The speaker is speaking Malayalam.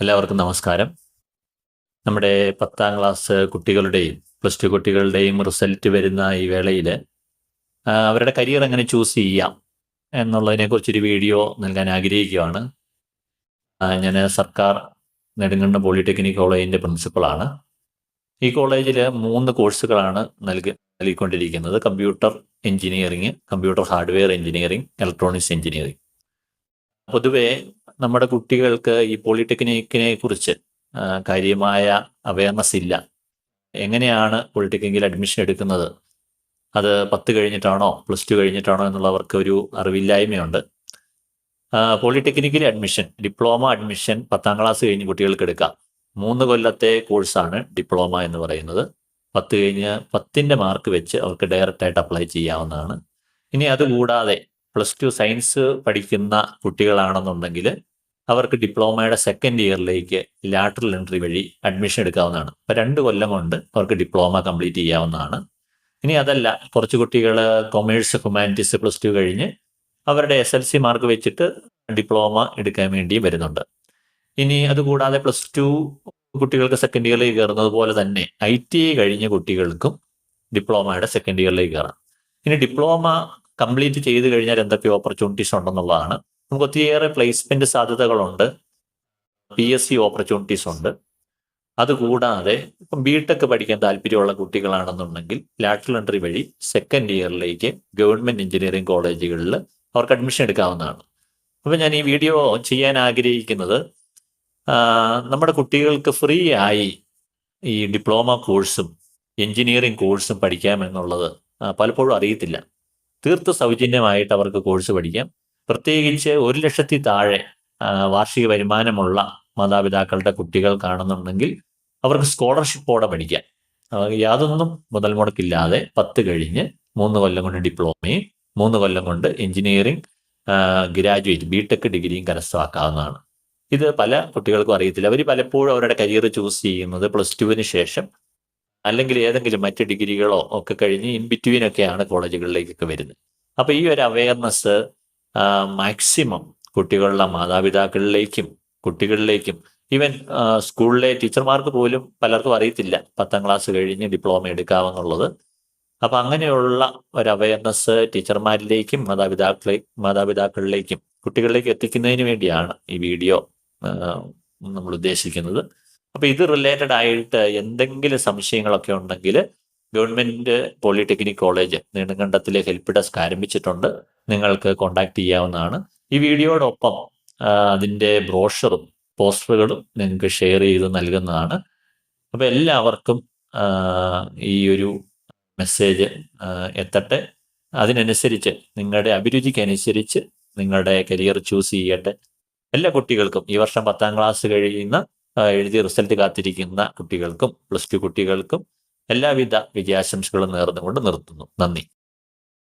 എല്ലാവർക്കും നമസ്കാരം. നമ്മുടെ പത്താം ക്ലാസ് കുട്ടികളുടെയും പ്ലസ് ടു കുട്ടികളുടെയും റിസൾട്ട് വരുന്ന ഈ വേളയിൽ അവരുടെ കരിയർ എങ്ങനെ ചൂസ് ചെയ്യാം എന്നുള്ളതിനെക്കുറിച്ചൊരു വീഡിയോ നൽകാൻ ആഗ്രഹിക്കുകയാണ്. ഞാൻ സർക്കാർ നെടുങ്കണ്ടം പോളിടെക്നിക് കോളേജിന്റെ പ്രിൻസിപ്പളാണ്. ഈ കോളേജിൽ മൂന്ന് കോഴ്സുകളാണ് നൽകി നൽകിക്കൊണ്ടിരിക്കുന്നത്. Computer engineering computer hardware engineering electronics engineering. പൊതുവേ നമ്മുടെ കുട്ടികൾക്ക് ഈ പോളിടെക്നിക്കിനെ കുറിച്ച് കാര്യമായ അവയർനെസ് ഇല്ല. എങ്ങനെയാണ് പോളിടെക്നിക്കിൽ അഡ്മിഷൻ എടുക്കുന്നത്? അത് പത്ത് കഴിഞ്ഞിട്ടാണോ പ്ലസ് ടു കഴിഞ്ഞിട്ടാണോ എന്നുള്ളവർക്ക് ഒരു അറിവില്ലായ്മയുണ്ട്. പോളിടെക്നിക്കിൽ അഡ്മിഷൻ ഡിപ്ലോമ അഡ്മിഷൻ പത്താം ക്ലാസ് കഴിഞ്ഞ് കുട്ടികൾക്ക് എടുക്കാം. മൂന്ന് കൊല്ലത്തെ കോഴ്സാണ് ഡിപ്ലോമ എന്ന് പറയുന്നത്. പത്ത് കഴിഞ്ഞ് പത്തിന്റെ മാർക്ക് വെച്ച് അവർക്ക് ഡയറക്റ്റായിട്ട് അപ്ലൈ ചെയ്യാവുന്നതാണ്. ഇനി അതുകൂടാതെ പ്ലസ് ടു സയൻസ് പഠിക്കുന്ന കുട്ടികളാണെന്നുണ്ടെങ്കിൽ അവർക്ക് ഡിപ്ലോമയുടെ സെക്കൻഡ് ഇയറിലേക്ക് ലാറ്ററൽ എൻട്രി വഴി അഡ്മിഷൻ എടുക്കാവുന്നതാണ്. അപ്പോൾ രണ്ട് കൊല്ലം കൊണ്ട് അവർക്ക് ഡിപ്ലോമ കംപ്ലീറ്റ് ചെയ്യാവുന്നതാണ്. ഇനി അതല്ല കുറച്ച് കുട്ടികൾ കൊമേഴ്സ് ഹ്യൂമാനിറ്റീസ് പ്ലസ് ടു കഴിഞ്ഞ് അവരുടെ എസ് എൽ സി മാർക്ക് വെച്ചിട്ട് ഡിപ്ലോമ എടുക്കാൻ വേണ്ടി വരുന്നുണ്ട്. ഇനി അതുകൂടാതെ പ്ലസ് ടു കുട്ടികൾക്ക് സെക്കൻഡ് ഇയറിലേക്ക് കയറുന്നത് പോലെ തന്നെ ഐ ടി ഐ കഴിഞ്ഞ കുട്ടികൾക്കും ഡിപ്ലോമയുടെ സെക്കൻഡ് ഇയറിലേക്ക് കയറാം. ഇനി ഡിപ്ലോമ കംപ്ലീറ്റ് ചെയ്ത് കഴിഞ്ഞാൽ എന്തൊക്കെ ഓപ്പർച്യൂണിറ്റീസ് ഉണ്ടെന്നുള്ളതാണ്. നമുക്ക് ഒത്തിരിയേറെ പ്ലേസ്മെന്റ് സാധ്യതകളുണ്ട്. പി എസ് സി ഓപ്പർച്യൂണിറ്റീസ് ഉണ്ട്. അതുകൂടാതെ ഇപ്പം ബി ടെക് പഠിക്കാൻ താല്പര്യമുള്ള കുട്ടികളാണെന്നുണ്ടെങ്കിൽ ലാറ്ററൽ എൻട്രി വഴി സെക്കൻഡ് ഇയറിലേക്ക് ഗവൺമെന്റ് എഞ്ചിനീയറിംഗ് കോളേജുകളിൽ അവർക്ക് അഡ്മിഷൻ എടുക്കാവുന്നതാണ്. അപ്പം ഞാൻ ഈ വീഡിയോ ചെയ്യാൻ ആഗ്രഹിക്കുന്നത് നമ്മുടെ കുട്ടികൾക്ക് ഫ്രീ ആയി ഈ ഡിപ്ലോമ കോഴ്സും എഞ്ചിനീയറിംഗ് കോഴ്സും പഠിക്കാമെന്നുള്ളത് പലപ്പോഴും അറിയത്തില്ല. തീർത്ത് സൗജന്യമായിട്ട് അവർക്ക് കോഴ്സ് പഠിക്കാം. പ്രത്യേകിച്ച് ഒരു ലക്ഷത്തി താഴെ വാർഷിക വരുമാനമുള്ള മാതാപിതാക്കളുടെ കുട്ടികൾ കാണുന്നുണ്ടെങ്കിൽ അവർക്ക് സ്കോളർഷിപ്പോടെ പഠിക്കാം. യാതൊന്നും മുതൽ മുടക്കില്ലാതെ പത്ത് കഴിഞ്ഞ് മൂന്ന് കൊല്ലം കൊണ്ട് ഡിപ്ലോമയും മൂന്ന് കൊല്ലം കൊണ്ട് എഞ്ചിനീയറിംഗ് ഗ്രാജുവേറ്റ് ബിടെക് ഡിഗ്രിയും കരസ്ഥമാക്കാവുന്നതാണ്. ഇത് പല കുട്ടികൾക്കും അറിയത്തില്ല. അവർ പലപ്പോഴും അവരുടെ കരിയർ ചൂസ് ചെയ്യുന്നത് പ്ലസ് ടുവിന് ശേഷം അല്ലെങ്കിൽ ഏതെങ്കിലും മറ്റ് ഡിഗ്രികളോ ഒക്കെ കഴിഞ്ഞ് ഇൻ ബിറ്റ്വീൻ ഒക്കെയാണ് കോളേജുകളിലേക്കൊക്കെ വരുന്നത്. അപ്പോൾ ഈ ഒരു അവയർനെസ് മാക്സിമം കുട്ടികളുടെ മാതാപിതാക്കളിലേക്കും കുട്ടികളിലേക്കും. ഈവൻ സ്കൂളിലെ ടീച്ചർമാർക്ക് പോലും പലർക്കും അറിയത്തില്ല പത്താം ക്ലാസ് കഴിഞ്ഞ് ഡിപ്ലോമ എടുക്കാമെന്നുള്ളത്. അപ്പം അങ്ങനെയുള്ള ഒരു അവയർനെസ് ടീച്ചർമാരിലേക്കും മാതാപിതാക്കളെ മാതാപിതാക്കളിലേക്കും കുട്ടികളിലേക്ക് എത്തിക്കുന്നതിന് വേണ്ടിയാണ് ഈ വീഡിയോ നമ്മൾ ഉദ്ദേശിക്കുന്നത്. അപ്പോൾ ഇത് റിലേറ്റഡ് ആയിട്ട് എന്തെങ്കിലും സംശയങ്ങളൊക്കെ ഉണ്ടെങ്കിൽ ഗവൺമെന്റ് പോളിടെക്നിക് കോളേജ് നെടുങ്കണ്ടത്തിലെ ഹെൽപ്പ് ഡെസ്ക് ആരംഭിച്ചിട്ടുണ്ട്. നിങ്ങൾക്ക് കോൺടാക്ട് ചെയ്യാവുന്നതാണ്. ഈ വീഡിയോടൊപ്പം അതിന്റെ ബ്രോഷറും പോസ്റ്ററുകളും നിങ്ങൾക്ക് ഷെയർ ചെയ്ത് നൽകുന്നതാണ്. അപ്പോൾ എല്ലാവർക്കും ഈ ഒരു മെസ്സേജ് എത്തട്ടെ. അതിനനുസരിച്ച് നിങ്ങളുടെ അഭിരുചിക്കനുസരിച്ച് നിങ്ങളുടെ കരിയർ ചൂസ് ചെയ്യട്ടെ. എല്ലാ കുട്ടികൾക്കും ഈ വർഷം പത്താം ക്ലാസ് കഴിയുന്ന എഴുതിയ എഴുതി റിസൾട്ട് കാത്തിരിക്കുന്ന കുട്ടികൾക്കും പ്ലസ് ടു കുട്ടികൾക്കും എല്ലാവിധ വിജയാശംസകളും നേർന്നുകൊണ്ട് നിർത്തുന്നു. നന്ദി.